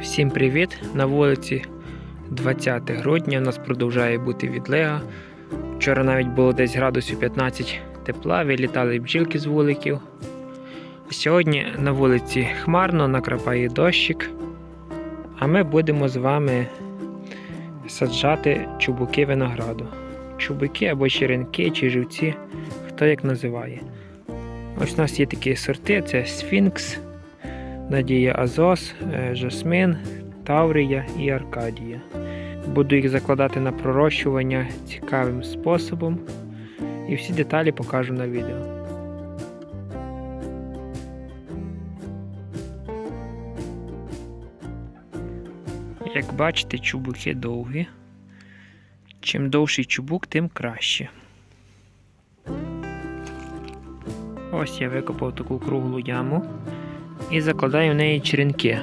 Всім привіт! На вулиці 20 грудня у нас продовжує бути відлига. Вчора навіть було десь градусів 15 тепла, вилітали бджілки з вуликів. Сьогодні на вулиці хмарно, накрапає дощик, а ми будемо з вами саджати чубуки винограду. Чубуки або черенки чи живці, хто як називає. Ось у нас є такі сорти: це Сфінкс, Надія Азос, е, Жасмин, Таврія і Аркадія. Буду їх закладати на пророщування цікавим способом. І всі деталі покажу на відео. Як бачите, чубуки довгі. Чим довший чубук, тим краще. Ось я викопав таку круглу яму і закладаю в неї черенки.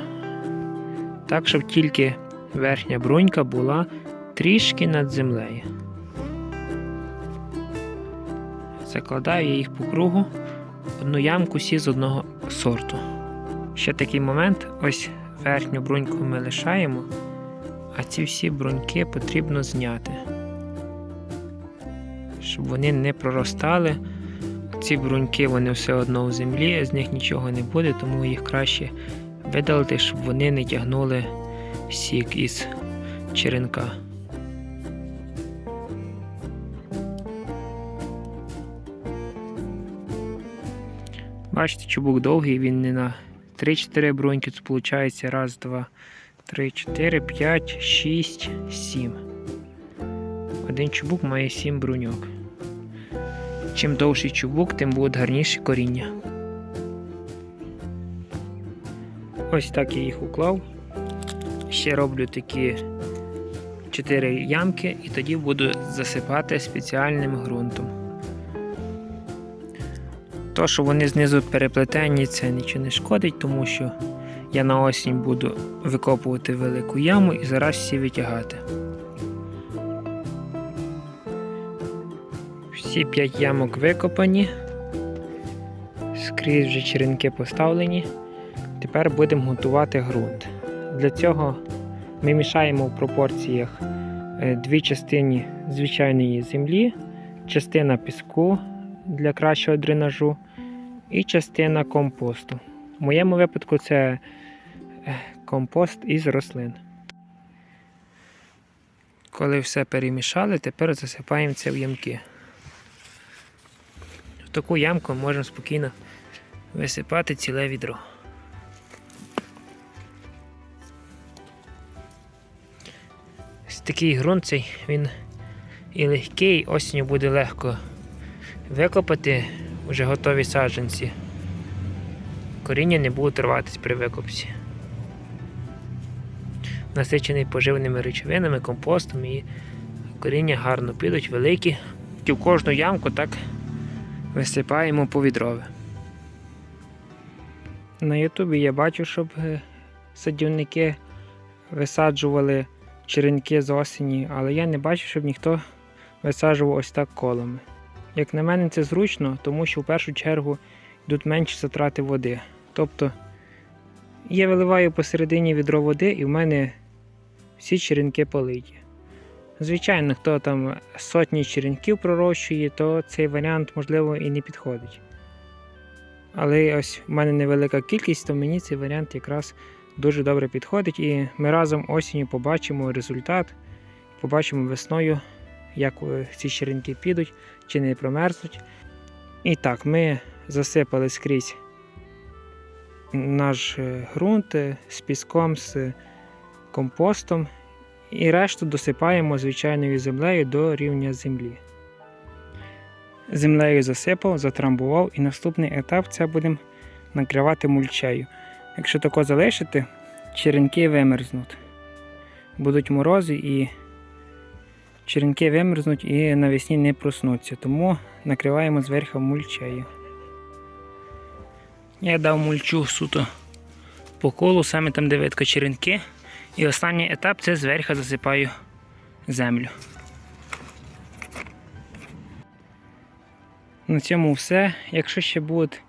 Так, щоб тільки верхня брунька була трішки над землею. Закладаю їх по кругу, одну ямку всі з одного сорту. Ще такий момент, ось верхню бруньку ми лишаємо, а ці всі бруньки потрібно зняти, щоб вони не проростали. Ці бруньки вони все одно в землі, з них нічого не буде, тому їх краще видалити, щоб вони не тягнули сік із черенка. Бачите, чубук довгий, він не на 3-4 бруньки, тут виходить раз, два, три, 4, 5, 6, 7. Один чубук має 7 бруньок. Чим довший чубук, тим буде гарніше коріння. Ось так я їх уклав. Ще роблю такі 4 ямки і тоді буду засипати спеціальним ґрунтом. То, що вони знизу переплетені, це нічого не шкодить, тому що я на осінь буду викопувати велику яму і зараз всі витягати. Всі 5 ямок викопані, скрізь вже черенки поставлені. Тепер будемо готувати ґрунт. Для цього ми мішаємо в пропорціях е, дві частини звичайної землі, частина піску для кращого дренажу і частина компосту. В моєму випадку це е, компост із рослин. Коли все перемішали, тепер засипаємо це в ямки. Таку ямку можемо спокійно висипати ціле відро. Ось такий ґрунт цей, він і легкий, осінню буде легко викопати вже готові саджанці. Коріння не будуть рватися при викопці. Насичений поживними речовинами, компостом і коріння гарно підуть, великі. В кожну ямку так висипаємо по відрові. На Ютубі я бачу, щоб е, садівники висаджували черенки з осені, але я не бачу, щоб ніхто висаджував ось так колами. Як на мене, це зручно, тому що в першу чергу йдуть менші затрати води. Тобто я виливаю посередині відро води і в мене всі черенки политі. Звичайно, хто там сотні черенків пророщує, то цей варіант, можливо, і не підходить. Але ось в мене невелика кількість, то мені цей варіант якраз дуже добре підходить. І ми разом осінню побачимо результат, побачимо весною, як е, ці черенки підуть, чи не промерзнуть. І так, ми засипали скрізь наш е, ґрунт е, з піском, з компостом. І решту досипаємо звичайною землею до рівня землі. Землею засипав, затрамбував і наступний етап це будемо накривати мульчею. Якщо тако залишити, черенки вимерзнуть. Будуть морози і черенки вимерзнуть і навесні не проснуться. Тому накриваємо зверху мульчею. Я дав мульчу суто по колу, саме там де видко черенки. І останній етап це зверху засипаю землю. На цьому все. Якщо ще будуть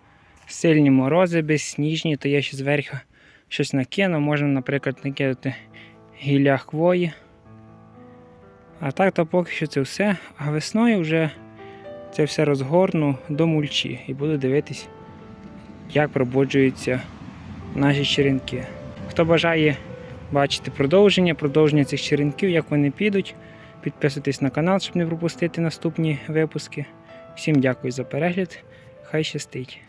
сильні морози безсніжні, то я ще зверху щось накину, можна, наприклад, накидати гілля хвої. А так то поки що це все. А весною вже це все розгорну до мульчі і буду дивитись, як пробуджуються наші черенки. Хто бажає бачити продовження, продовження цих черенків, як вони підуть, підписуйтесь на канал, щоб не пропустити наступні випуски. Всім дякую за перегляд. Хай щастить!